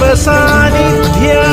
सानिध्या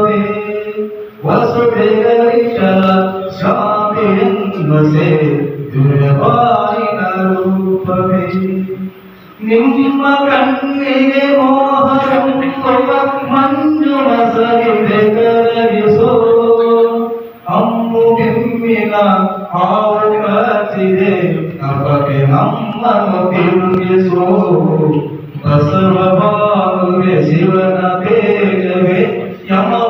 ದೀಪವೇ ವಸುದೇವರಿಶಲ ಶಾಂತಿಯನ್ನುಸೆ ದುರ್ಯವಾರಿನ ರೂಪವೇ. ನಿಮ್ಮ ಕಣ್ಣಿಗೆ ಮೋಹವೆಂಬ ಮಂಜುಳ ಮಸಗಿದೆ ಕರಗಿಸೋ ಅಮ್ಮು ಕೆಮ್ಮಿನ ಹಾವು ಕಚ್ಚಿದೆ ನಮಗೆ ನಮ್ಮನ್ನು ತಿರುಗಿಸೋ ಬಸವ ಬಾಲುವೆ ಶಿವನ ಬೇಗವೇ ಯಮವಾರಿನ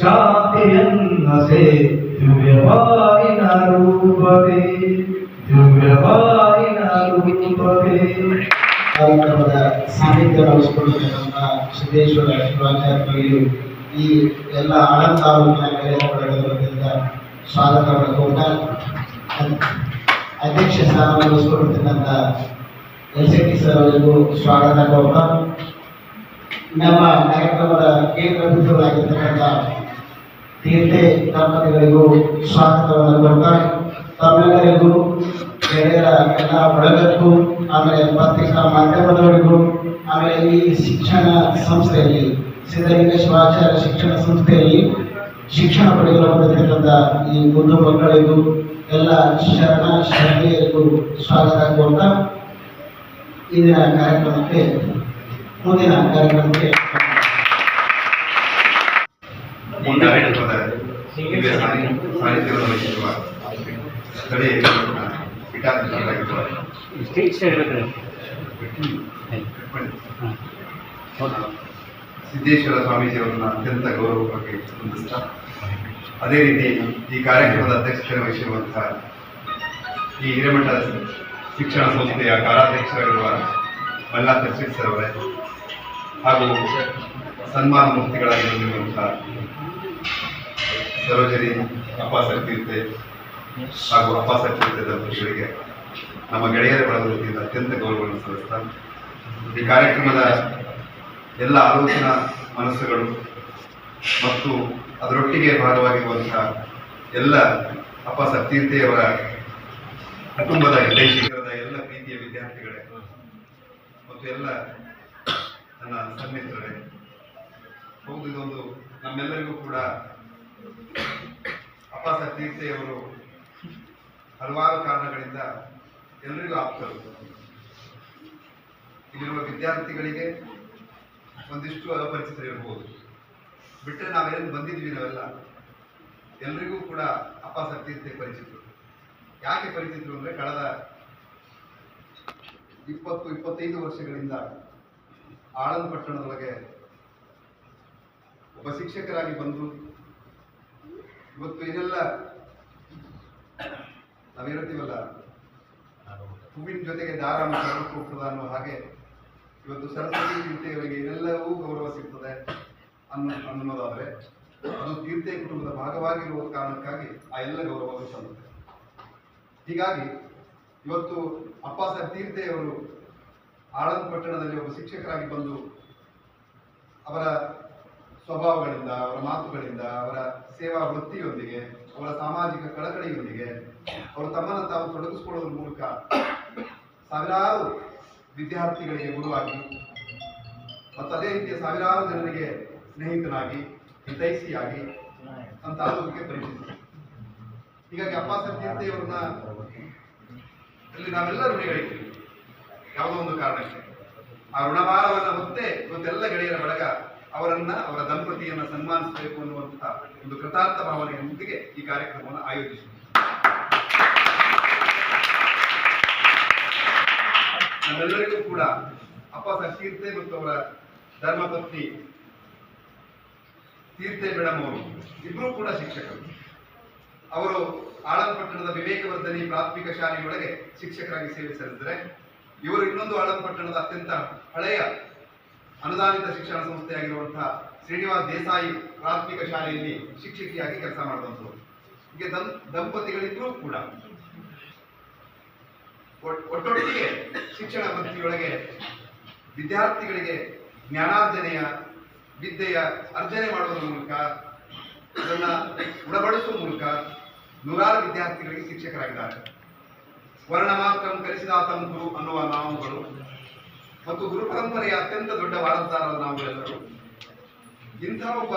ಶಾಂತಿಯನ್ನಸೆ ದಿವ್ಯವಾರಿನ ರೂಪವೇ ದಿವ್ಯವಾರಿನ ರೂಪವೇ. ಕಾರ್ಯಕ್ರಮದ ಸಾಹಿತ್ಯ ವಹಿಸಿಕೊಂಡಿರ್ತಕ್ಕಂಥ ಸಿದ್ದೇಶ್ವರ ಶಿವಾಚಾರ್ಯರು ಈ ಎಲ್ಲ ಆನಂದ ತಾಲೂಕಿನ ಗೆಳೆಯರಿಂದ ಸ್ವಾಗತವನ್ನು ಅಧ್ಯಕ್ಷ ಸ್ಥಾನವನ್ನು ವಹಿಸಿಕೊಂಡಿರ್ತಕ್ಕಂಥ ಸಿ ಟಿ ಸರ್ ಅವರಿಗೂ ಸ್ವಾಗತ ಕೋರ್ತಾ. ನಮ್ಮ ಕಾರ್ಯಕ್ರಮದ ಕೇಂದ್ರ ಬಿಂದುಗಳಾಗಿರ್ತಕ್ಕಂಥ ತೀರ್ಥೆ ದಂಪತಿಗಳಿಗೂ ಸ್ವಾಗತವನ್ನು ಕೊಡ್ತಾ ತಮ್ಮೆಲ್ಲರಿಗೂ ಗೆಳೆಯರ ಎಲ್ಲ ಬಳಗಕ್ಕೂ ಆಮೇಲೆ ಪತ್ರಿಕಾ ಮಾಧ್ಯಮದವರಿಗೂ, ಆಮೇಲೆ ಈ ಶಿಕ್ಷಣ ಸಂಸ್ಥೆಯಲ್ಲಿ ಸಿದ್ಧಲಿಂಗ ಶಿವಾಚಾರ್ಯ ಶಿಕ್ಷಣ ಸಂಸ್ಥೆಯಲ್ಲಿ ಶಿಕ್ಷಣ ಪಡೆಯಲು ಬಂದಿರತಕ್ಕಂಥ ಈ ಒಂದು ಮಕ್ಕಳಿಗೂ ಎಲ್ಲ ಶರಣ ಶರಣೆಯರಿಗೂ ಸ್ವಾಗತ ಕೊಡ್ತಾ ಇಂದಿನ ಕಾರ್ಯಕ್ರಮಕ್ಕೆ ಮುಂದಿನ ಕಾರ್ಯಕ್ರಮಕ್ಕೆ ಸಿದ್ದೇಶ್ವರ ಸ್ವಾಮೀಜಿಯವರನ್ನ ಅತ್ಯಂತ ಗೌರವವಾಗಿ ಹೊಂದಿಸ್ತಾ ಅದೇ ರೀತಿ ಈ ಕಾರ್ಯಕ್ರಮದ ಅಧ್ಯಕ್ಷತೆ ವಹಿಸಿರುವಂತಹ ಈ ಹಿರೇಮಠ ಶಿಕ್ಷಣ ಸಂಸ್ಥೆಯ ಕಾರ್ಯಾಧ್ಯಕ್ಷರಾಗಿರುವ ಮಲ್ಲಾಥ ಶ್ರೀ ಸರ್ ಅವರೇ ಹಾಗೂ ಸನ್ಮಾನ ಮೂರ್ತಿಗಳಾಗಿ ಬಂದಿರುವಂತಹ ಸರೋಜನಿ ಅಪ್ಪ ತೀರ್ಥ ಹಾಗೂ ಅಪ್ಪ ತೀರ್ಥ ದಂಪತಿಗಳಿಗೆ. ನಮ್ಮ ಗೆಳೆಯರ ಬಳಗದಿಂದ ಅತ್ಯಂತ ಗೌರವವನ್ನು ಸಲ್ಲಿಸ್ತಾ, ಈ ಕಾರ್ಯಕ್ರಮದ ಎಲ್ಲ ಆಲೋಚನಾ ಮನಸ್ಸುಗಳು ಮತ್ತು ಅದರೊಟ್ಟಿಗೆ ಭಾಗವಾಗಿರುವಂತಹ ಎಲ್ಲ ಅಪ್ಪ ತೀರ್ಥೆಯವರ ಕುಟುಂಬದ ಎಲ್ಲ ಪ್ರೀತಿಯ ವಿದ್ಯಾರ್ಥಿಗಳೇ ಮತ್ತು ಎಲ್ಲ ನನ್ನ ಸನ್ನಿಹಿತರೇ. ಹೌದು, ಇದೊಂದು ನಮ್ಮೆಲ್ಲರಿಗೂ ಕೂಡ ಅಪ್ಪಾಸ ತೀರ್ಥೆಯವರು ಹಲವಾರು ಕಾರಣಗಳಿಂದ ಎಲ್ಲರಿಗೂ ಆಪ್ತರು ಇಲ್ಲಿರುವ ವಿದ್ಯಾರ್ಥಿಗಳಿಗೆ ಒಂದಿಷ್ಟು ಅಪರಿಚಿತರಿರ್ಬೋದು ಬಿಟ್ಟರೆ ನಾವೇನು ಬಂದಿದ್ವಿ ನಾವೆಲ್ಲ? ಎಲ್ರಿಗೂ ಕೂಡ ಅಪ್ಪ ಸತ್ಯತೆ ಪರಿಚಿತರು. ಯಾಕೆ ಪರಿಚಿತರು ಅಂದರೆ, ಕಳೆದ ಇಪ್ಪತ್ತು ಇಪ್ಪತ್ತೈದು ವರ್ಷಗಳಿಂದ ಆಳಂದ ಪಟ್ಟಣದೊಳಗೆ ಒಬ್ಬ ಶಿಕ್ಷಕರಾಗಿ ಬಂದು ಇವತ್ತು ಏನೆಲ್ಲ ನಾವೇಳ್ತೀವಲ್ಲ ಹೂವಿನ ಜೊತೆಗೆ ದಾರ ಹೋಗ್ತದ ಅನ್ನೋ ಹಾಗೆ ಇವತ್ತು ಸರಸ್ವತಿ ತೀರ್ಥೆಯವರಿಗೆ ಏನೆಲ್ಲವೂ ಗೌರವ ಸಿಗ್ತದೆ ಅನ್ನೋ ಅನ್ನೋದಾದ್ರೆ ಅದು ತೀರ್ಥೆ ಕುಟುಂಬದ ಭಾಗವಾಗಿರುವ ಕಾರಣಕ್ಕಾಗಿ ಆ ಎಲ್ಲ ಗೌರವಗಳು ಸಲ್ಲುತ್ತೆ ಹೀಗಾಗಿ ಇವತ್ತು ಅಪ್ಪ ಸರ್ ತೀರ್ಥೆಯವರು ಆಳಂದ ಪಟ್ಟಣದಲ್ಲಿ ಒಬ್ಬ ಶಿಕ್ಷಕರಾಗಿ ಬಂದು ಅವರ ಸ್ವಭಾವಗಳಿಂದ ಅವರ ಮಾತುಗಳಿಂದ ಅವರ ಸೇವಾ ವೃತ್ತಿಯೊಂದಿಗೆ ಅವರ ಸಾಮಾಜಿಕ ಕಳಕಳಿಯೊಂದಿಗೆ ಅವರು ತಮ್ಮನ್ನು ತಾವು ತೊಡಗಿಸಿಕೊಳ್ಳುವ ಮೂಲಕ ಸಾವಿರಾರು ವಿದ್ಯಾರ್ಥಿಗಳಿಗೆ ಗುರುವಾಗಿ ಮತ್ತು ಅದೇ ರೀತಿಯ ಸಾವಿರಾರು ಜನರಿಗೆ ಸ್ನೇಹಿತನಾಗಿ ಹಿತೈಸಿಯಾಗಿ ನಮ್ಮ ತಾಲೂಕಿಗೆ ಹೀಗಾಗಿ ಅಪ್ಪ ಸತ್ಯತೆಯವರನ್ನ ಇಲ್ಲಿ ನಾವೆಲ್ಲ ಋಣಿಗಳಿದ್ದೀವಿ. ಯಾವುದೋ ಒಂದು ಕಾರಣಕ್ಕೆ. ಆ ಋಣಭಾರವನ್ನ ಹೊತ್ತೆ ಇವತ್ತೆಲ್ಲ ಗೆಳೆಯರ ಬಳಗ ಅವರನ್ನ, ಅವರ ದಂಪತಿಯನ್ನ ಸನ್ಮಾನಿಸಬೇಕು ಅನ್ನುವಂತಹ ಒಂದು ಕೃತಾರ್ಥ ಭಾವನೆಯೊಂದಿಗೆ ಈ ಕಾರ್ಯಕ್ರಮವನ್ನು ಆಯೋಜಿಸಿದೆ ನಮ್ಮೆಲ್ಲರಿಗೂ ಕೂಡ ಅಪ್ಪ ಸರ್ ತೀರ್ಥೆ ಮತ್ತು ಅವರ ಧರ್ಮಪತ್ನಿ ತೀರ್ಥೆ ಮೇಡಮ್ ಕೂಡ ಶಿಕ್ಷಕರು. ಅವರು ಆಳಂಪಟ್ಟಣದ ವಿವೇಕವರ್ಧನಿ ಪ್ರಾಥಮಿಕ ಶಾಲೆಯೊಳಗೆ ಶಿಕ್ಷಕರಾಗಿ ಸೇವೆ ಸಲ್ಲಿಸಿದರೆ, ಇವರು ಇನ್ನೊಂದು ಆಳಂಪಟ್ಟಣದ ಅತ್ಯಂತ ಹಳೆಯ ಅನುದಾನಿತ ಶಿಕ್ಷಣ ಸಂಸ್ಥೆಯಾಗಿರುವಂತಹ ಶ್ರೀನಿವಾಸ್ ದೇಸಾಯಿ ಪ್ರಾಥಮಿಕ ಶಾಲೆಯಲ್ಲಿ ಶಿಕ್ಷಕಿಯಾಗಿ ಕೆಲಸ ಮಾಡುವಂಥವ್ರು. ಹೀಗೆ ದಂ ದಂಪತಿಗಳಿದ್ರೂ ಕೂಡ ಒಟ್- ಒಟ್ಟೊಟ್ಟಿಗೆ ಶಿಕ್ಷಣ ವೃತ್ತಿಯೊಳಗೆ ವಿದ್ಯಾರ್ಥಿಗಳಿಗೆ ಜ್ಞಾನಾರ್ಜನೆಯ, ವಿದ್ಯೆಯ ಅರ್ಜನೆ ಮಾಡುವ ಮೂಲಕ, ಅದನ್ನ ಉಣಬಡಿಸುವ ಮೂಲಕ ನೂರಾರು ವಿದ್ಯಾರ್ಥಿಗಳಿಗೆ ಶಿಕ್ಷಕರಾಗಿದ್ದಾರೆ. ವರ್ಣ ಮಾತ್ರ ಕಲಿಸಿದಾತಂ ಗುರು ಅನ್ನುವ ನಾವುಗಳು ಮತ್ತು ಗುರು ಪರಂಪರೆಯ ಅತ್ಯಂತ ದೊಡ್ಡ ವಾರಸದಾರರ ನಾವು ಎಲ್ಲರೂ ಇಂಥ ಒಬ್ಬ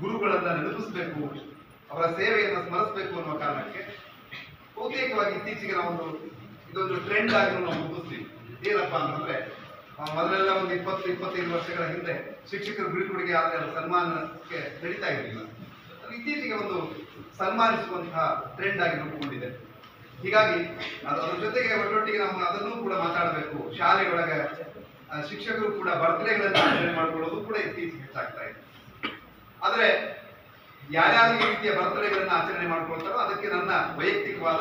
ಗುರುಗಳನ್ನ ನೆನಪಿಸಬೇಕು, ಅವರ ಸೇವೆಯನ್ನು ಸ್ಮರಿಸಬೇಕು ಅನ್ನುವ ಕಾರಣಕ್ಕೆ ಬಹುತೇಕವಾಗಿ ಇತ್ತೀಚೆಗೆ ನಾವೊಂದು ಇದೊಂದು ಟ್ರೆಂಡ್ ಆಗಿ ನಾವು ಗುರುತಿಸ್ತೀವಿ ಏನಪ್ಪ ಅಂತಂದ್ರೆ ಮೊದಲೆಲ್ಲ ಒಂದು ಇಪ್ಪತ್ತು, ಇಪ್ಪತ್ತೈದು ವರ್ಷಗಳ ಹಿಂದೆ ಶಿಕ್ಷಕರು ಬೀಳ್ಕೊಡುಗೆ ಆದರೆ ಸನ್ಮಾನಕ್ಕೆ ನಡೀತಾ ಇರಲಿಲ್ಲ. ಇತ್ತೀಚೆಗೆ ಒಂದು ಸನ್ಮಾನಿಸುವಂತಹ ಟ್ರೆಂಡ್ ಆಗಿ ರೂಪುಗೊಂಡಿದೆ. ಹೀಗಾಗಿ ಅದರ ಜೊತೆಗೆ ಒಟ್ಟೊಟ್ಟಿಗೆ ನಾವು ಅದನ್ನು ಕೂಡ ಮಾತಾಡಬೇಕು. ಶಾಲೆಯೊಳಗೆ ಶಿಕ್ಷಕರು ಕೂಡ ಬರ್ತ್ಡೇಗಳನ್ನು ಆಚರಣೆ ಮಾಡಿಕೊಳ್ಳೋದು ಕೂಡ ಇತ್ತೀಚೆಗೆ ಹೆಚ್ಚಾಗ್ತಾ ಇದೆ. ಆದರೆ ಯಾರ್ಯಾರು ಈ ರೀತಿಯ ಬರ್ತ್ಡೇಗಳನ್ನು ಆಚರಣೆ ಮಾಡ್ಕೊಳ್ತಾರೋ ಅದಕ್ಕೆ ನನ್ನ ವೈಯಕ್ತಿಕವಾದ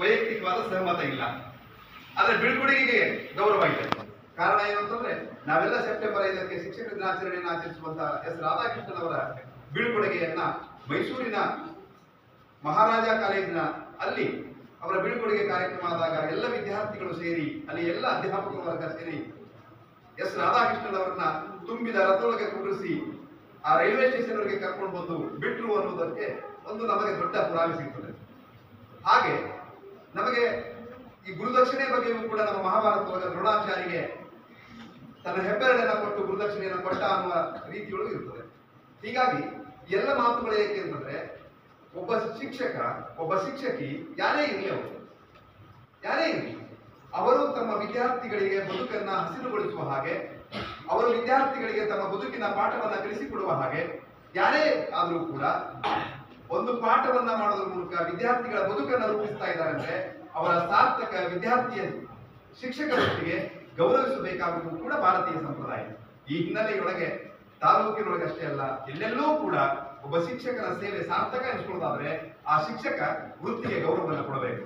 ವೈಯಕ್ತಿಕವಾದ ಸಹಮತ ಇಲ್ಲ. ಆದ್ರೆ ಬೀಳ್ಕೊಡುಗೆಗೆ ಗೌರವ ಇದೆ. ಕಾರಣ ಏನು ಅಂತಂದ್ರೆ, ನಾವೆಲ್ಲ ಸೆಪ್ಟೆಂಬರ್ ಐದಕ್ಕೆ ಶಿಕ್ಷಕ ದಿನಾಚರಣೆಯನ್ನು ಆಚರಿಸುವಂತಹ ಎಸ್ ರಾಧಾಕೃಷ್ಣನ್ ಅವರ ಬೀಳ್ಕೊಡುಗೆಯನ್ನ ಮೈಸೂರಿನ ಮಹಾರಾಜ ಕಾಲೇಜಿನ ಅಲ್ಲಿ ಅವರ ಬೀಳ್ಕೊಡುಗೆ ಕಾರ್ಯಕ್ರಮ ಆದಾಗ ಎಲ್ಲ ವಿದ್ಯಾರ್ಥಿಗಳು ಸೇರಿ, ಅಲ್ಲಿ ಎಲ್ಲ ಅಧ್ಯಾಪಕ ವರ್ಗ ಸೇರಿ ಎಸ್ ರಾಧಾಕೃಷ್ಣನ್ ಅವರನ್ನ ತುಂಬಿದ ರಥೊಳಗೆ ಕೂರಿಸಿ ಆ ರೈಲ್ವೆ ಸ್ಟೇಷನ್ ವರೆಗೆ ಕರ್ಕೊಂಡು ಬಂದು ಬಿಟ್ರು ಅನ್ನುವುದಕ್ಕೆ ಒಂದು ನಮಗೆ ದೊಡ್ಡ ಪುರಾವೆ ಸಿಗ್ತದೆ. ಹಾಗೆ ನಮಗೆ ಈ ಗುರುದಕ್ಷಿಣೆ ಬಗ್ಗೆಯೂ ಕೂಡ ನಮ್ಮ ಮಹಾಭಾರತ ಒಳಗೆ ದ್ರೋಣಾಚಾರ್ಯಗೆ ತನ್ನ ಹೆಬ್ಬೆರಳನ್ನ ಕೊಟ್ಟು ಗುರುದಕ್ಷಿಣೆಯನ್ನು ಕೊಟ್ಟ ಅನ್ನುವ ರೀತಿಯೊಳಗೆ ಇರ್ತದೆ. ಹೀಗಾಗಿ ಎಲ್ಲ ಮಾತುಗಳು ಏಕೆ ಅಂತಂದ್ರೆ, ಒಬ್ಬ ಶಿಕ್ಷಕ, ಒಬ್ಬ ಶಿಕ್ಷಕಿ ಯಾರೇ ಇರಲಿ ಅವರು, ಯಾರೇ ಇರಲಿ, ಅವರು ತಮ್ಮ ವಿದ್ಯಾರ್ಥಿಗಳಿಗೆ ಬದುಕನ್ನ ಹಸಿರುಗೊಳಿಸುವ ಹಾಗೆ, ಅವರು ವಿದ್ಯಾರ್ಥಿಗಳಿಗೆ ತಮ್ಮ ಬದುಕಿನ ಪಾಠವನ್ನ ಕಲಿಸಿಕೊಡುವ ಹಾಗೆ, ಯಾರೇ ಆದರೂ ಕೂಡ ಒಂದು ಪಾಠವನ್ನ ಮಾಡೋದ್ರ ಮೂಲಕ ವಿದ್ಯಾರ್ಥಿಗಳ ಬದುಕನ್ನ ರೂಪಿಸ್ತಾ ಇದ್ದಾರೆ ಅಂದ್ರೆ ಅವರ ಸಾರ್ಥಕ ವಿದ್ಯಾರ್ಥಿಯ ಶಿಕ್ಷಕರೊಟ್ಟಿಗೆ ಗೌರವಿಸಬೇಕಾಗುವುದು ಕೂಡ ಭಾರತೀಯ ಸಂಪ್ರದಾಯ. ಈ ಹಿನ್ನೆಲೆಯೊಳಗೆ ತಾಲೂಕಿನೊಳಗೆ ಅಷ್ಟೇ ಅಲ್ಲ, ಎಲ್ಲೆಲ್ಲೂ ಕೂಡ ಒಬ್ಬ ಶಿಕ್ಷಕನ ಸೇವೆ ಸಾರ್ಥಕ ಎನಿಸ್ಕೊಳ್ಳೋದಾದ್ರೆ ಆ ಶಿಕ್ಷಕ ವೃತ್ತಿಗೆ ಗೌರವವನ್ನು ಕೊಡಬೇಕು.